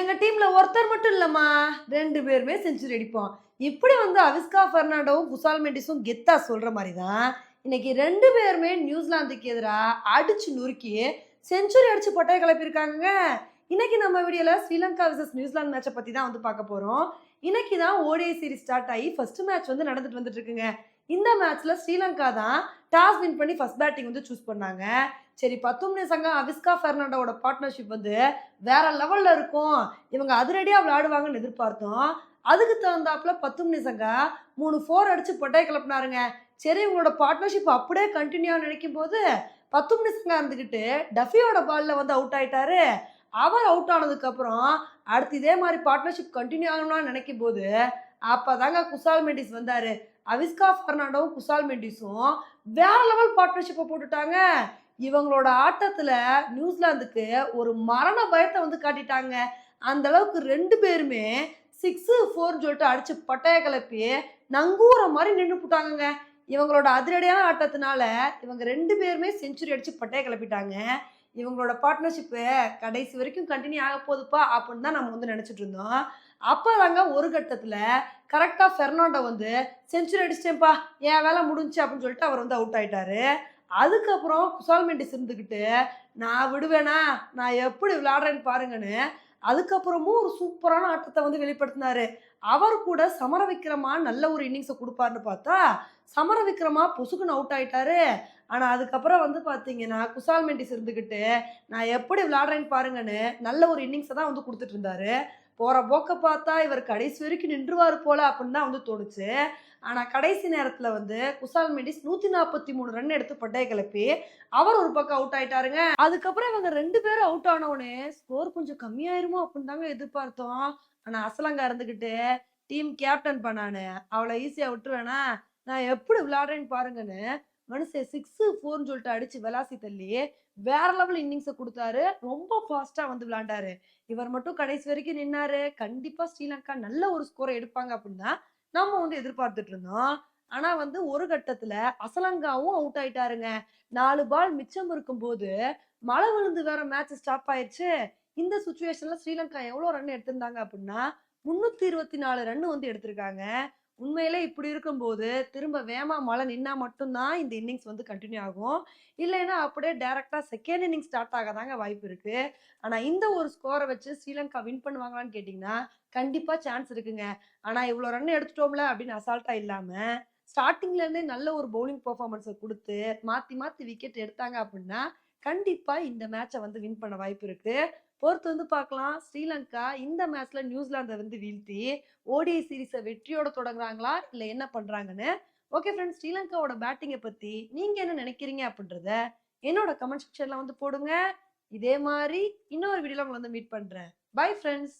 எங்கள் டீமில் ஒருத்தர் மட்டும் இல்லைம்மா. ரெண்டு பேருமே செஞ்சுரி அடிப்போம். இப்படி வந்து அவிஸ்கா ஃபெர்னாண்டோவும் குசால் மெண்டிஸும் கெத்தா சொல்கிற மாதிரி தான் இன்னைக்கு ரெண்டு பேருமே நியூசிலாந்துக்கு எதிராக அடிச்சு நொறுக்கி செஞ்சுரி அடிச்சு பொட்டையை கிளப்பியிருக்காங்க இன்னைக்கு நம்ம வீடியோவில் ஸ்ரீலங்கா விசஸ் நியூசிலாந்து மேட்சை பற்றி தான் வந்து பார்க்க போகிறோம் இன்னைக்கு தான் ஓடிஐ சீரிஸ் ஸ்டார்ட் ஆகி ஃபர்ஸ்ட் மேட்ச் வந்து நடந்துட்டு வந்துட்டு இருக்குங்க. இந்த மேட்ச்ல ஸ்ரீலங்கா தான் டாஸ் வின் பண்ணி ஃபர்ஸ்ட் பேட்டிங் வந்து சூஸ் பண்ணாங்க. சரி பத்தும்னே சங்கம் அவிஸ்கா பெர்னாண்டோட பார்ட்னர்ஷிப் வந்து வேற லெவல்ல இருக்கும். இவங்க அதிரடியாக விளையாடுவாங்கன்னு எதிர்பார்த்தோம். அதுக்கு தகுந்தாப்புல பத்தும்னி சங்கா மூணு ஃபோர் அடிச்சு பொட்டையை கிளப்பினாருங்க. சரி இவங்களோட பார்ட்னர்ஷிப் அப்படியே கண்டினியூ நினைக்கும் போது பத்தும்னி சங்கா இருந்துக்கிட்டு டஃபியோட பால்ல வந்து அவுட் ஆயிட்டாரு. அவர் அவுட் ஆனதுக்கு அப்புறம் அடுத்து இதே மாதிரி பார்ட்னர்ஷிப் கண்டினியூ ஆகணும்னு நினைக்கும் போது அப்பதாங்க குசால் மெண்டிஸ் வந்தாரு. அவிஸ்கா பெர்னாண்டோவும் குசால் மெண்டிஸும் வேற லெவல் பார்ட்னர்ஷிப்பை போட்டுட்டாங்க. இவங்களோட ஆட்டத்தில் நியூசிலாந்துக்கு ஒரு மரண பயத்தை வந்து காட்டிட்டாங்க. அந்த அளவுக்கு ரெண்டு பேருமே சிக்ஸு ஃபோர்னு சொல்லிட்டு அடிச்சு பட்டைய கிளப்பி நங்கூற மாதிரி நின்று போட்டாங்கங்க. இவங்களோட அதிரடியான ஆட்டத்தினால இவங்க ரெண்டு பேருமே செஞ்சுரி அடிச்சு பட்டைய கிளப்பிட்டாங்க. இவங்களோட பார்ட்னர்ஷிப்பு கடைசி வரைக்கும் கண்டினியூ ஆக போகுதுப்பா அப்படின்னு தான் நம்ம வந்து நினச்சிட்டு இருந்தோம். அப்போ தாங்க ஒரு கட்டத்தில் கரெக்டாக ஃபெர்னாண்டோ வந்து செஞ்சுரி அடிச்சிட்டேன்ப்பா என் வேலை முடிஞ்சு அப்படின்னு சொல்லிட்டு அவர் வந்து அவுட் ஆயிட்டாரு. அதுக்கப்புறம் குசால் மெண்டிஸ் இருந்துக்கிட்டு நான் விடுவேனா? நான் எப்படி விளையாடுறேன்னு பாருங்கன்னு அதுக்கப்புறமும் ஒரு சூப்பரான ஆட்டத்தை வந்து வெளிப்படுத்தினாரு. அவர் கூட சமர விக்ரமா நல்ல ஒரு இன்னிங்ஸை கொடுப்பாருன்னு பார்த்தா சமர விக்ரமா பொசுக்குன்னு அவுட் ஆயிட்டாரு. ஆனால் அதுக்கப்புறம் வந்து பார்த்தீங்கன்னா குசால் மெண்டிஸ் இருந்துக்கிட்டு நான் எப்படி விளாடுறேன்னு பாருங்கன்னு நல்ல ஒரு இன்னிங்ஸை தான் வந்து கொடுத்துட்டு இருந்தாரு. போகிற போக்க பார்த்தா இவர் கடைசி வரைக்கும் நின்றுவார் போல அப்படின்னு தான் வந்து தோணுச்சு. ஆனால் கடைசி நேரத்தில் வந்து குசால் மெண்டிஸ் நூற்றி நாற்பத்தி மூணு ரன் எடுத்து பட்டையை கிளப்பி அவர் ஒரு பக்கம் அவுட் ஆயிட்டாருங்க. அதுக்கப்புறம் இவங்க ரெண்டு பேரும் அவுட் ஆனவுடனே ஸ்கோர் கொஞ்சம் கம்மியாயிருமோ அப்படின்னு தாங்க எதிர்பார்த்தோம். ஆனால் அசலங்கா இருந்துக்கிட்டு டீம் கேப்டன் பண்ணானு அவளை ஈஸியாக விட்டுருவேனா? நான் எப்படி விளையாடுறேன்னு பாருங்கன்னு மனுஷன் சிக்ஸ் ஃபோர்னு சொல்லிட்டு அடிச்சு விளாசி தள்ளி வேற லெவல் இன்னிங்ஸை கொடுத்தாரு. ரொம்ப ஃபாஸ்டா வந்து விளையாண்டாரு இவர் மட்டும் கடைசி வரைக்கும் நின்னாரு. கண்டிப்பா ஸ்ரீலங்கா நல்ல ஒரு ஸ்கோரை எடுப்பாங்க அப்படின்னா நம்ம வந்து எதிர்பார்த்துட்டு இருந்தோம். ஆனா வந்து ஒரு கட்டத்துல அசலங்காவும் அவுட் ஆயிட்டாருங்க. நாலு பால் மிச்சம் இருக்கும் போது மழை விழுந்து வேற மேட்ச் ஸ்டாப் ஆயிடுச்சு இந்த சுச்சுவேஷன்ல ஸ்ரீலங்கா எவ்வளவு ரன் எடுத்திருந்தாங்க அப்படின்னா முன்னூத்தி இருபத்தி நாலு ரன் வந்து எடுத்திருக்காங்க. உண்மையிலே இப்படி இருக்கும்போது திரும்ப வேமா மழை நின்னா மட்டும்தான் இந்த இன்னிங்ஸ் வந்து கண்டினியூ ஆகும். இல்லைன்னா அப்படியே டைரக்டா செகண்ட் இன்னிங் ஸ்டார்ட் ஆக தாங்க வாய்ப்பு இருக்கு. ஆனா இந்த ஒரு ஸ்கோரை வச்சு ஸ்ரீலங்கா வின் பண்ணுவாங்களான்னு கேட்டிங்கன்னா கண்டிப்பா சான்ஸ் இருக்குங்க. ஆனா இவ்வளோ ரன் எடுத்துட்டோம்ல அப்படின்னு அசால்ட்டா இல்லாம ஸ்டார்டிங்ல இருந்தே நல்ல ஒரு பவுலிங் பெர்ஃபார்மன்ஸை கொடுத்து மாத்தி மாத்தி விக்கெட் எடுத்தாங்க அப்படின்னா கண்டிப்பா இந்த மேட்சை வந்து வின் பண்ண வாய்ப்பு இருக்கு. பொறுத்து வந்து பார்க்கலாம். ஸ்ரீலங்கா இந்த மேட்ச்ல நியூசிலாந்தை வந்து வீழ்த்தி ஓடிஐ சீரிஸை வெற்றியோட தொடங்குறாங்களா? இல்லை என்ன பண்றாங்கன்னு? ஓகே ஃப்ரெண்ட்ஸ் ஸ்ரீலங்காவோட பேட்டிங்கை பத்தி நீங்க என்ன நினைக்கிறீங்க அப்படின்றத என்னோட கமெண்ட் செக்ஷன்ல வந்து போடுங்க. இதே மாதிரி இன்னொரு வீடியோல உங்களை வந்து மீட் பண்றேன். Bye friends